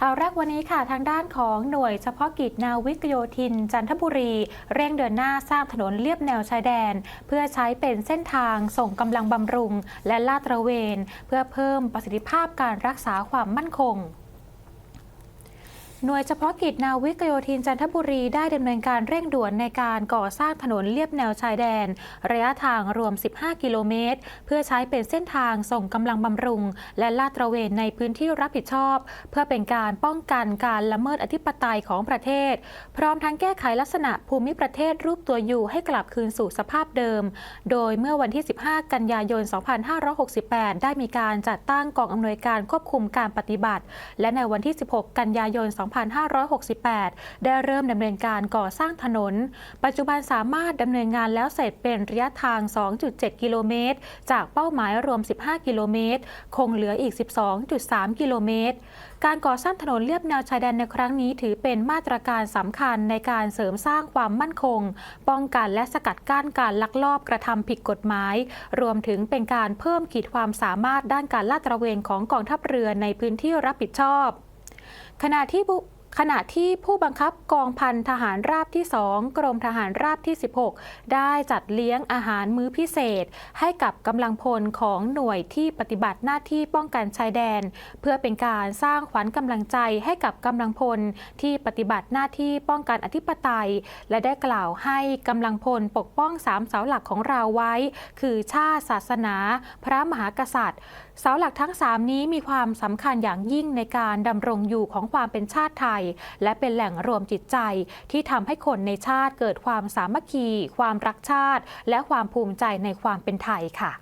ข่าวแรกวันนี้ค่ะทางด้านของหน่วยเฉพาะกิจนาวิกโยธิน จันทบุรี เร่งเดินหน้าสร้างถนนเลียบแนวชายแดน เพื่อใช้เป็นเส้นทางส่งกำลังบำรุง และลาดตระเวน เพื่อเพิ่มประสิทธิภาพการรักษาความมั่นคง หน่วยเฉพาะกิจนาวิกโยธินจันทบุรีได้ดำเนินการเร่งด่วนในการก่อสร้างถนนเลียบแนวชายแดน ระยะทางรวม 15 กิโลเมตร เพื่อใช้เป็นเส้นทางส่งกำลังบำรุง และลาดตระเวนในพื้นที่รับผิดชอบ เพื่อเป็นการป้องกันการละเมิดอธิปไตยของประเทศ พร้อมทั้งแก้ไขลักษณะภูมิประเทศรูปตัวอยู่ให้กลับคืนสู่สภาพเดิม โดยเมื่อวันที่ 15 กันยายน 2568 ได้มีการจัดตั้งกองอำนวยการควบคุมการปฏิบัติ และในวันที่ 16 กันยายน2568 ได้เริ่มดำเนินการก่อสร้างถนน ปัจจุบันสามารถดำเนินงานแล้วเสร็จเป็นระยะทาง 2.7 กิโลเมตร จากเป้าหมายรวม 15 กิโลเมตร คงเหลืออีก 12.3 กิโลเมตร การก่อสร้างถนนเลียบแนวชายแดนในครั้งนี้ถือเป็นมาตรการสำคัญในการเสริมสร้างความมั่นคง ป้องกันและสกัดกั้นการลักลอบกระทำผิดกฎหมาย รวมถึงเป็นการเพิ่มขีดความสามารถด้านการลาดตระเวนของกองทัพเรือในพื้นที่รับผิดชอบ ခဏထိဖို့ ขณะที่ผู้บังคับกองพันทหารราบที่ 2 กรมทหารราบที่ 16 ได้จัดเลี้ยงอาหารมื้อพิเศษ ให้กับกำลังพลของหน่วยที่ปฏิบัติหน้าที่ป้องกันชายแดน เพื่อเป็นการสร้างขวัญกำลังใจให้กับกำลังพลที่ปฏิบัติหน้าที่ป้องกันอธิปไตย และได้กล่าวให้กำลังพลปกป้องสามเสาหลักของเราไว้ คือชาติศาสนา พระมหากษัตริย์ เสาหลักทั้ง 3 นี้มีความสำคัญอย่างยิ่งในการดำรงอยู่ของความเป็นชาติไทยและเป็นแหล่งรวมจิตใจ ที่ทำให้คนในชาติเกิดความสามัคคี ความรักชาติ และความภูมิใจในความเป็นไทยค่ะ